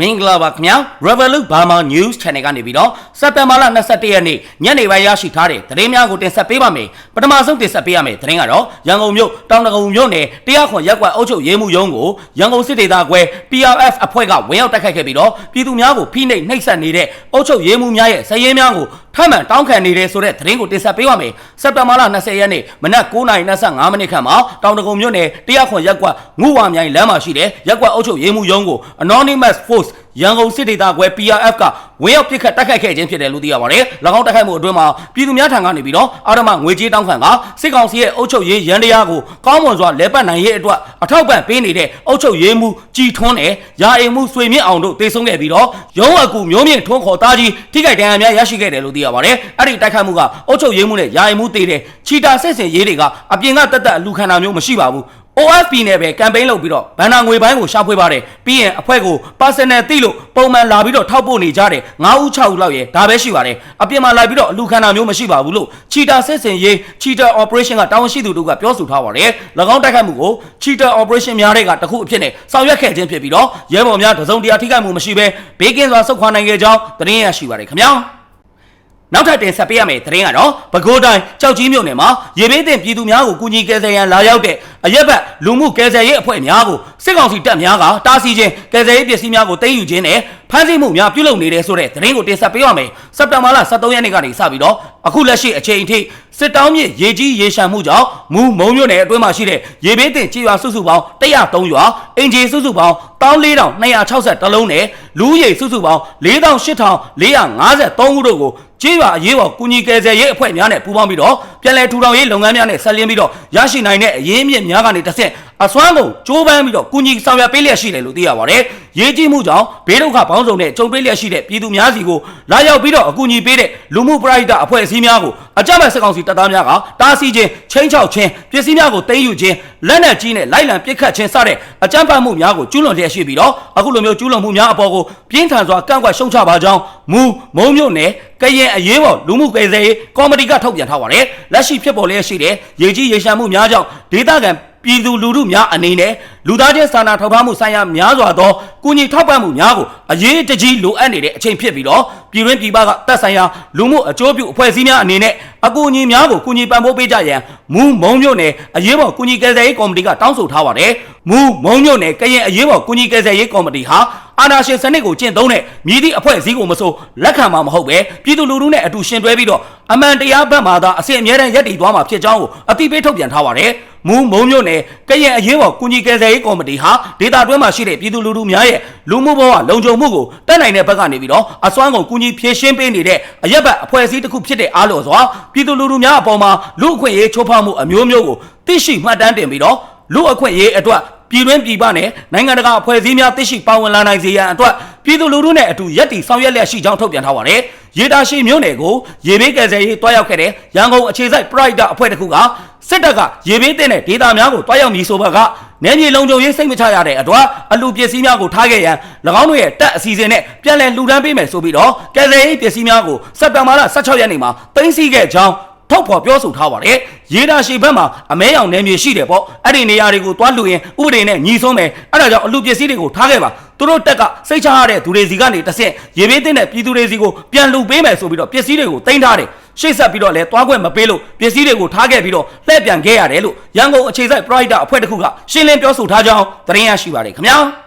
မင်္ဂလာပါခင်ဗျာ Revolut Burma News Channel ကနေပြီးတော့စက်တင်ဘာလ22ရက်နေ့ညနေပိုင်းရရှိထားတဲ့သတင်းများကိုတင်ဆက်ပေးပါမယ်ပထမဆုံးတင်ဆက်ပေးရမယ့်သတင်းကတော့ရန်ကုန်မြို့တောင်တကုံမြို့နယ်တရားခွန်ရက်ကွက်အုပ်ချုပ်ရေးမှုရုံးကိုရန်ကုန်စစ်ဒေသခွဲ PRF အဖွဲ့ကဝင်ရောက်တိုက်ခိုက်ခဲ့ပြီးတော့ပြည်သူများကိုဖိနှိပ်နှိပ်စက်နေတဲ့အုပ်ချုပ်ရေးမှုများရဲ့စည်ရင်းများကိုထပ်မံတောင်းခံနေတဲ့ဆိုတဲ့သတင်းကိုတင်ဆက်ပေးပါမယ်စက်တင်ဘာလ20ရက်နေ့မနက်9:25မိနစ်ခန့်မှာတောင်တကုံမြို့နယ်တရားခွန်ရက်ကွက်ငူဝါမြိုင်လမ်းမှာရှိတဲ့ရက်ကွက်အုပ်ချုပ်ရေးမှုရုံးကို Anonymous Force ရန်ကုန်စစ်ဒေသခွဲ PRF ကဝင်ရောက်ပစ်ခတ်တိုက်ခိုက်ခဲ့ခြင်းဖြစ်တယ်လို့သိရပါတယ်။၎င်းတိုက်ခိုက်မှုအတွင်းမှာပြည်သူများထံကနေပြီးတော့အာရမငွေကြေးတောင်းခံကစစ်ကောင်စီရဲ့အုပ်ချုပ်ရေးရန်တရားကိုကောင်းမွန်စွာလဲပတ်နိုင်ရေးအတွက်အထောက်ပံ့ပေးနေတဲ့အုပ်ချုပ်ရေးမှုကြည်ထွန်းနဲ့ရာအိမ်မှုဆွေမြင့်အောင်တို့တေဆုံးခဲ့ပြီးတော့ရုံးအကူမျိုးမြင့်ထွန်းခေါ်သားကြီးထိခိုက်ဒဏ်ရာများရရှိခဲ့တယ်လို့သိရပါတယ်။အဲ့ဒီတိုက်ခိုက်မှုကအုပ်ချုပ်ရေးမှုနဲ့ရာအိမ်မှုတေတဲ့ချီတာဆက်စင်ရေးတွေကအပြင်ကတက်တက်အလူခံတာမျိုးမရှိပါဘူး။ OFP နဲ့ပဲကမ်ပိန်းလုပ်ပြီးတော့ဘန်နာငွေပိုင်းကိုရှာဖွေပါတယ်ပြီးရင်အဖွဲ့ကို personal သိလို့ပုံမှန်လာပြီးတော့ထောက်ပို့နေကြတယ်9ဦး6ဦးလောက်ရဲ့ဒါပဲရှိပါတယ်အပြင်မှာလိုက်ပြီးတော့အလူခန္ဓာမျိုးမရှိပါဘူးလို့ချီတာစစ်စင်ရေးချီတာ operation ကတာဝန်ရှိသူတို့ကပြောဆိုထားပါတယ်၎င်းတိုက်ခိုက်မှုကိုချီတာ operation များတဲ့ကတခုအဖြစ်နဲ့ဆောင်ရွက်ခဲ့ခြင်းဖြစ်ပြီးတော့ရဲဘော်များတစုံတရာထိခိုက်မှုမရှိဘဲဘေးကင်းစွာဆုတ်ခွာနိုင်ခဲ့ကြောင်းသတင်းရရှိပါတယ်ခင်ဗျာနောက်ထပ်တင်ဆက်ပေးရမယ့်သတင်းကတော့ပဲခူးတိုင်းကြောက်ကြီးမြို့နယ်မှာရေဘေးတင်ပြည်သူများကိုကူညီကယ်ဆယ်ရန်လာရောက်တဲ့ အရက်ဘက်လူမှုကယ်ဆယ်ရေးအဖွဲ့များကိုစစ်ကောင်စီတပ်များကတားဆီးခြင်းကယ်ဆယ်ရေးပစ္စည်းများကိုသိမ်းယူခြင်းနဲ့ဖမ်းဆီးမှုများပြုလုပ်နေတဲ့ဆိုတဲ့သတင်းကိုတင်ဆက်ပေးရမယ်။စက်တင်ဘာလ23ရက်နေ့ကနေစပြီးတော့အခုလက်ရှိအချိန်အထိစစ်တောင်းမြစ်ရေကြီးရေရှမ်းမှုကြောင့်မူမုံမြို့နယ်အတွင်းမှာရှိတဲ့ရေဘေးတင်ကြေးရွာစုစုပေါင်း103ရွာအင်ဂျီစုစုပေါင်း14260လုံးနဲ့လူဦးရေစုစုပေါင်း48453ဦးတို့ကိုကြေးရွာအရေးပေါ်ကူညီကယ်ဆယ်ရေးအဖွဲ့များနဲ့ပူးပေါင်းပြီးတော့ ပြည်내ထူထောင်ရေးလုပ်ငန်းများနဲ့ဆက်လင်းပြီးတော့ရရှိနိုင်တဲ့အရင်းအမြစ်များကနေတစ်ဆက် အစွမ်းကုန်ကြိုးပမ်းပြီးတော့ကူညီဆောင်ရွက်ပေးလျက်ရှိတယ်လို့သိရပါတယ်။ရေးကြီးမှုကြောင့်ဘေးဒုက္ခပေါင်းစုံနဲ့ကြုံတွေ့လျက်ရှိတဲ့ပြည်သူများစီကိုလာရောက်ပြီးတော့အကူအညီပေးတဲ့လူမှုပရိသတ်အဖွဲ့အစည်းများကိုအကြမ်းဖက်စစ်ကောင်စီတပ်သားများကတားဆီးခြင်းချင်းချောက်ခြင်းပစ္စည်းများကိုသိမ်းယူခြင်းလက်နက်ကြီးနဲ့လိုက်လံပစ်ခတ်ခြင်းစတဲ့အကြမ်းဖက်မှုများကိုကျူးလွန်လျက်ရှိပြီးတော့အခုလိုမျိုးကျူးလွန်မှုများအပေါ်ကိုပြင်းထန်စွာကန့်ကွက်ရှုံချပါကြောင်းမူမုံမြို့နယ်ကရင်အရေးပေါ်လူမှုကိစ္စရေးကော်မတီကထုတ်ပြန်ထားပါတယ်လက်ရှိဖြစ်ပေါ်လျက်ရှိတဲ့ရေကြီးရေရှမ်းမှုများကြောင့်ဒေသခံ ပြည်သူလူထုများအနေနဲ့လူသားချင်းစာနာထောက်ထားမှုဆိုင်ရာများစွာသောကုညီထောက်ပံ့မှုများကိုအရေးတကြီးလိုအပ်နေတဲ့အချိန်ဖြစ်ပြီးတော့ပြည်တွင်းပြည်ပကတပ်ဆိုင်ရာလူမှုအကျိုးပြုအဖွဲ့အစည်းများအနေနဲ့အကူအညီများကိုကုညီပံ့ပိုးပေးကြရန်မူမုံမြို့နယ်အရေးပေါ်ကုညီကယ်ဆယ်ရေးကော်မတီကတောင်းဆိုထားပါတယ်မူမုံမြို့နယ်ကရင်အရေးပေါ်ကုညီကယ်ဆယ်ရေးကော်မတီဟာ အာဏာရှင်စနစ်ကိုကျင့်သုံးတဲ့မြည်သည့်အဖွဲ့အစည်းကိုမဆိုလက်ခံမှာမဟုတ်ပဲပြည်သူလူထုနဲ့အတူရှင်တွဲပြီးတော့အမှန်တရားဘက်မှသာအစီအမြဲတမ်းရပ်တည်သွားမှာဖြစ်ကြောင်းကိုအတိပေးထုတ်ပြန်ထားပါတယ်မူးမုံမြို့နယ်ကရင်အရေးပေါ်ကုညီကယ်ဆယ်ရေးကော်မတီဟာဒေသတွင်းမှာရှိတဲ့ပြည်သူလူထုများရဲ့လူမှုဘဝလုံခြုံမှုကိုတက်နိုင်တဲ့ဘက်ကနေပြီးတော့အစွမ်းကုန်ကုညီဖြည့်ရှင်းပေးနေတဲ့အရက်ဘက်အဖွဲ့အစည်းတစ်ခုဖြစ်တဲ့အားလို့ဆိုပြည်သူလူထုများအပေါ်မှာလူအခွင့်အရေးချိုးဖောက်မှုအမျိုးမျိုးကိုသိရှိမှတ်တမ်းတင်ပြီးတော့လူအခွင့်အရေးအတွက် ပြည်တွင်းပြည်ပနဲ့နိုင်ငံတကာအဖွဲ့အစည်းများသိရှိပါဝင်လာနိုင်စေရန်အတွက်ပြည်သူလူထုနဲ့အတူရက်တီဆောင်ရွက်လျက်ရှိကြောင်းထုတ်ပြန်ထားပါတယ်။ရေတာရှိမြို့နယ်ကိုရေဘေးကယ်ဆယ်ရေးတွားရောက်ခဲ့တဲ့ရန်ကုန်အခြေစိုက် Pride အဖွဲ့တစ်ခုကစစ်တပ်ကရေဘေးတဲ့တဲ့ဒေတာများကိုတွားရောက်မည်ဆိုဘကနယ်မြေလုံခြုံရေးစိတ်မချရတဲ့အတွက်အလူပစ္စည်းများကိုထားခဲ့ရန်၎င်းတို့ရဲ့တပ်အစီအစဉ်နဲ့ပြန်လည်လှူဒန်းပေးမယ်ဆိုပြီးတော့ကယ်ဆယ်ရေးပစ္စည်းများကိုစက်တင်ဘာလ16ရက်နေ့မှာတင်စီခဲ့ကြောင်း ထုတ်ဖော်ပြောဆိုထားပါတယ်ရေဒါရှိဘက်မှာအမဲရောင်နယ်မြေရှိတယ်ပေါ့အဲ့ဒီနေရာတွေကိုတွားလူရင်ဥပဒေနဲ့ညီဆုံးမယ်အဲ့ဒါကြောင့်အလူပစ္စည်းတွေကိုထားခဲ့ပါသူတို့တက်ကစိတ်ချရတဲ့သူတွေစီကနေတစ်ဆင့်ရေဘေးတင်းတဲ့ပြည်သူတွေစီကိုပြန်လူပေးမယ်ဆိုပြီးတော့ပစ္စည်းတွေကိုတင်ထားတယ်ရှေ့ဆက်ပြီးတော့လဲတွားခွင့်မပေးလို့ပစ္စည်းတွေကိုထားခဲ့ပြီးတော့လှည့်ပြန်ခဲ့ရတယ်လို့ရန်ကုန်အခြေစိုက် Pride အဖွဲ့တစ်ခုကရှင်းလင်းပြောဆိုထားကြောင်းသတင်းရရှိပါတယ်ခင်ဗျာ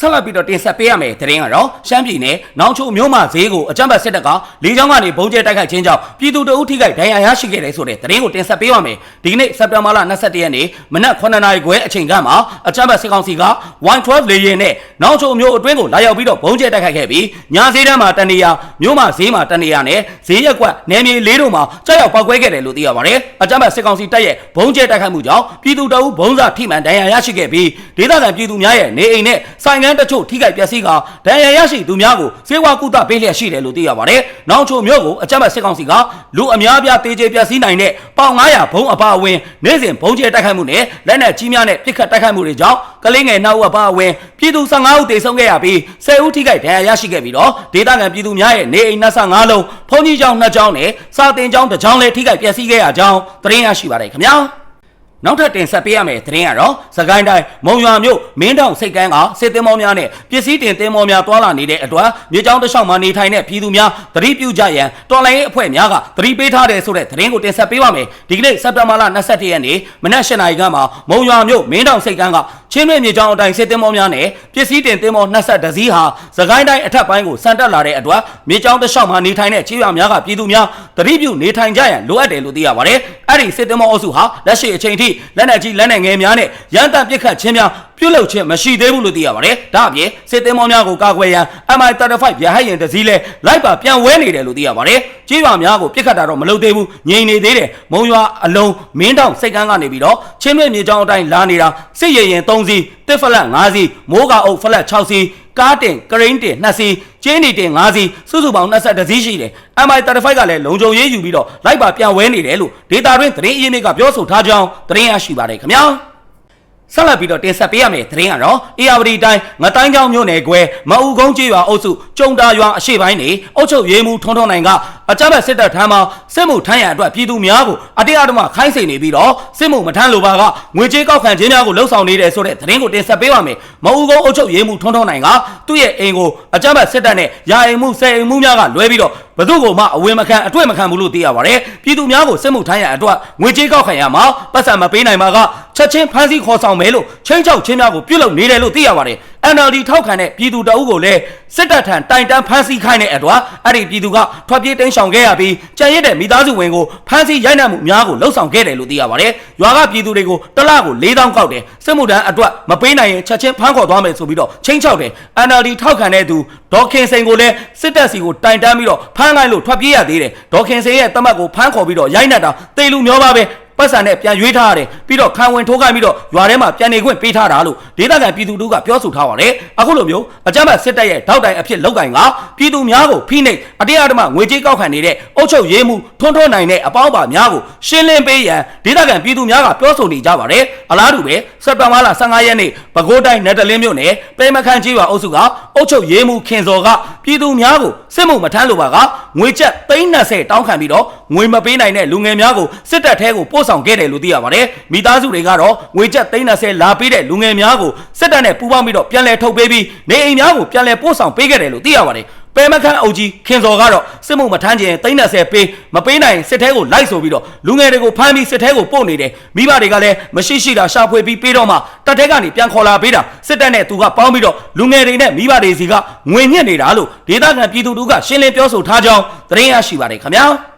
ဆက်လက်ပြီးတော့တင်ဆက်ပေးရမယ်သတင်းကတော့ရှမ်းပြည်နယ်နောင်ချိုမြို့မှာဈေးကိုအကြမ်းဖက်စစ်တပ်ကလေကြောင်းကနေဘုံကျဲတိုက်ခိုက်ခြင်းကြောင့်ပြည်သူတအုပ်ထိခိုက်ဒဏ်ရာရရှိခဲ့တယ်ဆိုတဲ့သတင်းကိုတင်ဆက်ပေးရမယ်ဒီကနေ့စက်တင်ဘာလ22ရက်နေ့မနက်9နာရီခွဲအချိန်ကမှအကြမ်းဖက်စစ်ကောင်စီက112 လေယာဉ်နဲ့နောင်ချိုမြို့အတွင်းကိုလာရောက်ပြီးတော့ဘုံကျဲတိုက်ခိုက်ခဲ့ပြီးညာဈေးတန်းမှာတနေရာမြို့မှာဈေးမှာတနေရာနဲ့ဈေးရက်ကွက်နယ်မြေလေးတို့မှာကြောက်ရောက်ပောက်ကွဲခဲ့တယ်လို့သိရပါတယ်အကြမ်းဖက်စစ်ကောင်စီတပ်ရဲ့ဘုံကျဲတိုက်ခိုက်မှုကြောင့်ပြည်သူတအုပ်ဘုံစာထိမှန်ဒဏ်ရာရရှိခဲ့ပြီးဒေသခံပြည်သူများရဲ့နေအိမ်နဲ့ဆိုင်ငန်းတချို့ထိခိုက်ပျက်စီးကဒဏ်ရာရရှိသူများကိုစေဝါကုသပေးလျက်ရှိတယ်လို့သိရပါတယ်။နောင်ချိုမြို့ကိုအကြမ်းဖက်စစ်ကောင်စီကလူအများပြားတေးကျေပျက်စီးနိုင်တဲ့ပေါင်900ဘုံအပါအဝင်နေ့စဉ်ဘုံကျဲတိုက်ခိုက်မှုနဲ့လက်နက်ကြီးများနဲ့ပစ်ခတ်တိုက်ခိုက်မှုတွေကြောင့်ကလေးငယ်နောက်အပါအဝင်ပြည်သူ15ဦးတေဆုံးခဲ့ရပြီး10ဦးထိခိုက်ဒဏ်ရာရရှိခဲ့ပြီးတော့ဒေသခံပြည်သူများရဲ့နေအိမ်25လုံးဖုန်ကြီးကျောင်း2ကျောင်းနဲ့စာတင်ကျောင်း2ကျောင်းလည်းထိခိုက်ပျက်စီးခဲ့ရကြောင်းသတင်းရရှိပါတယ်ခင်ဗျာ။ နောက်ထပ်တင်ဆက်ပေးရမယ့်သတင်းကတော့စကိုင်းတိုင်းမုံရွာမြို့မင်းတောင်စိတ်ကမ်းကစစ်သင်းမောများနဲ့ပစ္စည်းတင်သင်းမောများတွာလာနေတဲ့အတွက်မြေကြောင်းတစ်လျှောက်မှာနေထိုင်တဲ့ပြည်သူများသတိပြုကြရန်တော်လိုင်းရေးအဖွဲ့များကသတိပေးထားတယ်ဆိုတဲ့သတင်းကိုတင်ဆက်ပေးပါမယ်ဒီကနေ့စက်တင်ဘာလ22ရက်နေ့မနက်၈နာရီခန့်မှာမုံရွာမြို့မင်းတောင်စိတ်ကမ်းကချင်းမြင့်မြေကြောင်းအတိုင်းစစ်သင်းမောများနဲ့ပစ္စည်းတင်သင်းမော20တစည်းဟာစကိုင်းတိုင်းအထက်ပိုင်းကိုစံတက်လာတဲ့အတွက်မြေကြောင်းတစ်လျှောက်မှာနေထိုင်တဲ့ခြေရွာများကပြည်သူများသတိပြုနေထိုင်ကြရန်လိုအပ်တယ်လို့သိရပါတယ်အဲ့ဒီစစ်သင်းမောအုပ်စုဟာလက်ရှိအချိန်ထိလက်နက်ကြီးလက်နက်ငယ်များနဲ့ရန်တပ်ပစ်ခတ်ခြင်းများပြုလုပ်ခြင်းမရှိသေးဘူးလို့သိရပါတယ်။ဒါအပြင်စစ်သည်မောင်းများကိုကာကွယ်ရန် MI35 ရဟတ်ရင်တစ်စီးလဲလိုက်ပါပြန်ဝဲနေတယ်လို့သိရပါတယ်။ကြီးရွာများကိုပြစ်ခတ်တာတော့မလုပ်သေးဘူး။ငြိမ်နေသေးတယ်။မုံရွာအလုံးမင်းတောင်စိတ်ကန်းကနေပြီးတော့ချင်းမြင့်မြေကြောင်းအတိုင်းလာနေတာစစ်ရရင်3စီးတစ်ဖလက်5စီးမိုးကအုပ်ဖလက်6စီးကားတင်ကရိန်းတင်2စီး ကျင်းနေတင်5စီးစုစုပေါင်း22စီးရှိတယ်။ MI35 ကလည်းလုံခြုံရေးယူပြီးတော့လိုက်ပါပြန်ဝဲနေတယ်လို့ဒေတာတွင်သတင်းအရင်းမြစ်ကပြောဆိုထားကြောင်းသတင်းရရှိပါတယ်ခင်ဗျာ။ ဆက်လက်ပြီးတော့တင်ဆက်ပေးရမယ့်သတင်းကတော့အေယာဝတီတိုင်းငတိုင်းကျောင်းမြို့နယ်ကွဲမအူကုန်းကျေးရွာအုပ်စုကျုံတာရွာအရှိပိုင်းနေအုတ်ချုပ်ရေးမှုထွန်းထွန်းနိုင်ကအကြမ်းဖက်စစ်တပ်ထမ်းမှာစစ်မှုထမ်းရန်အတွက်ပြည်သူများကိုအတရားဓမ္မခိုင်းစေနေပြီးတော့စစ်မှုမထမ်းလိုပါကငွေကြေးကောက်ခံခြင်းများကိုလှုပ်ဆောင်နေတယ်ဆိုတဲ့သတင်းကိုတင်ဆက်ပေးပါမယ်မအူကုန်းအုတ်ချုပ်ရေးမှုထွန်းထွန်းနိုင်ကသူ့ရဲ့အိမ်ကိုအကြမ်းဖက်စစ်တပ်နဲ့ယာအိမ်မှုဆယ်အိမ်မှုများကလွဲပြီးတော့ ဘသူ့ကိုမှအဝင်မခံအတွေ့မခံဘူးလို့သိရပါတယ်ပြည်သူများကိုစစ်မှုထမ်းရန်အတွက်ငွေကြေးကောက်ခံရမှာပတ်စံမပေးနိုင်ပါကချက်ချင်းဖမ်းဆီးခေါ်ဆောင်မယ်လို့ချင်းချောက်ချင်းများကိုပြုလုပ်နေတယ်လို့သိရပါတယ် NLD ထောက်ခံတဲ့ပြည်သူတအုပ်ကိုလည်းစစ်တပ်ထံတိုင်တန်းဖမ်းဆီးခိုင်းတဲ့အတွက်အဲ့ဒီပြည်သူကထွက်ပြေးတိမ်းရှောင်ခဲ့ရပြီးကြံရစ်တဲ့မိသားစုဝင်ကိုဖမ်းဆီးရိုက်နှက်မှုများကိုလှုပ်ဆောင်ခဲ့တယ်လို့သိရပါတယ်ရွာကပြည်သူတွေကိုတစ်လကို၄000ကောက်တယ်စစ်မှုထမ်းအတွက်မပေးနိုင်ရင်ချက်ချင်းဖမ်းခေါ်သွားမယ်ဆိုပြီးတော့ချင်းချောက်တယ် NLD ထောက်ခံတဲ့သူဒေါခင်စိန်ကိုလည်းစစ်တပ်စီကိုတိုင်တန်းပြီးတော့ဖမ်းလိုက်လို့ထွက်ပြေးရသေးတယ်ဒေါခင်စိန်ရဲ့တမတ်ကိုဖမ်းခေါ်ပြီးတော့ရိုက်နှက်တာတေလူမျောပါပဲ ပတ်စံနဲ့ပြန်ရွေးထားရတယ်ပြီးတော့ခံဝင်ထိုးခိုင်းပြီးတော့ရွာထဲမှာပြန်နေခွင့်ပေးထားတာလို့ဒေသခံပြည်သူတို့ကပြောဆိုထားပါတယ်အခုလိုမျိုးအကြမ်းဖက်စစ်တပ်ရဲ့ထောက်တိုင်အဖြစ်လောက်ကင်ကပြည်သူများကိုဖိနှိပ်အတရားဓမ္မငွေကြေးကောက်ခံနေတဲ့အုပ်ချုပ်ရေးမှုထွန်းထွန်းနိုင်တဲ့အပေါင်းပါများကိုရှင်းလင်းပေးရန်ဒေသခံပြည်သူများကပြောဆိုနေကြပါတယ်အလားတူပဲစက်တင်ဘာလ15ရက်နေ့ပဲခူးတိုင်းနယ်တလင်းမြို့နယ်ပဲမခန့်ကြီးရွာအုပ်စုကအုပ်ချုပ်ရေးမှုခင်စော်ကပြည်သူများကိုစစ်မှုမထမ်းလိုပါကငွေကျပ်330တောင်းခံပြီးတော့ငွေမပေးနိုင်တဲ့လူငယ်များကိုစစ်တပ်ထဲကိုပို့ဆောင်ခဲ့တယ်လို့သိရပါတယ်မိသားစုတွေကတော့ငွေကျပ်330လာပေးတဲ့လူငယ်များကိုစစ်တပ်နဲ့ပူးပေါင်းပြီးတော့ပြန်လည်ထုတ်ပေးပြီးနေအိမ်များကိုပြန်လည်ပို့ဆောင်ပေးခဲ့တယ်လို့သိရပါတယ်ပဲမခန့်အုပ်ကြီးခင်စော်ကတော့စစ်မှုမထမ်းခြင်း330ပေးမပေးနိုင်စစ်ထဲကိုလိုက်ဆိုပြီးတော့လူငယ်တွေကိုဖမ်းပြီးစစ်ထဲကိုပို့နေတယ်မိဘတွေကလည်းမရှိရှိတာရှာဖွေပြီးပေးတော့မှတပ်ထဲကနေပြန်ခေါ်လာပေးတာစစ်တပ်နဲ့သူကပေါင်းပြီးတော့လူငယ်တွေနဲ့မိဘတွေစီကငွေညှစ်နေတာလို့ဒေသခံပြည်သူတို့ကရှင်းလင်းပြောဆိုထားကြောင်းသတင်းရရှိပါတယ်ခင်ဗျာ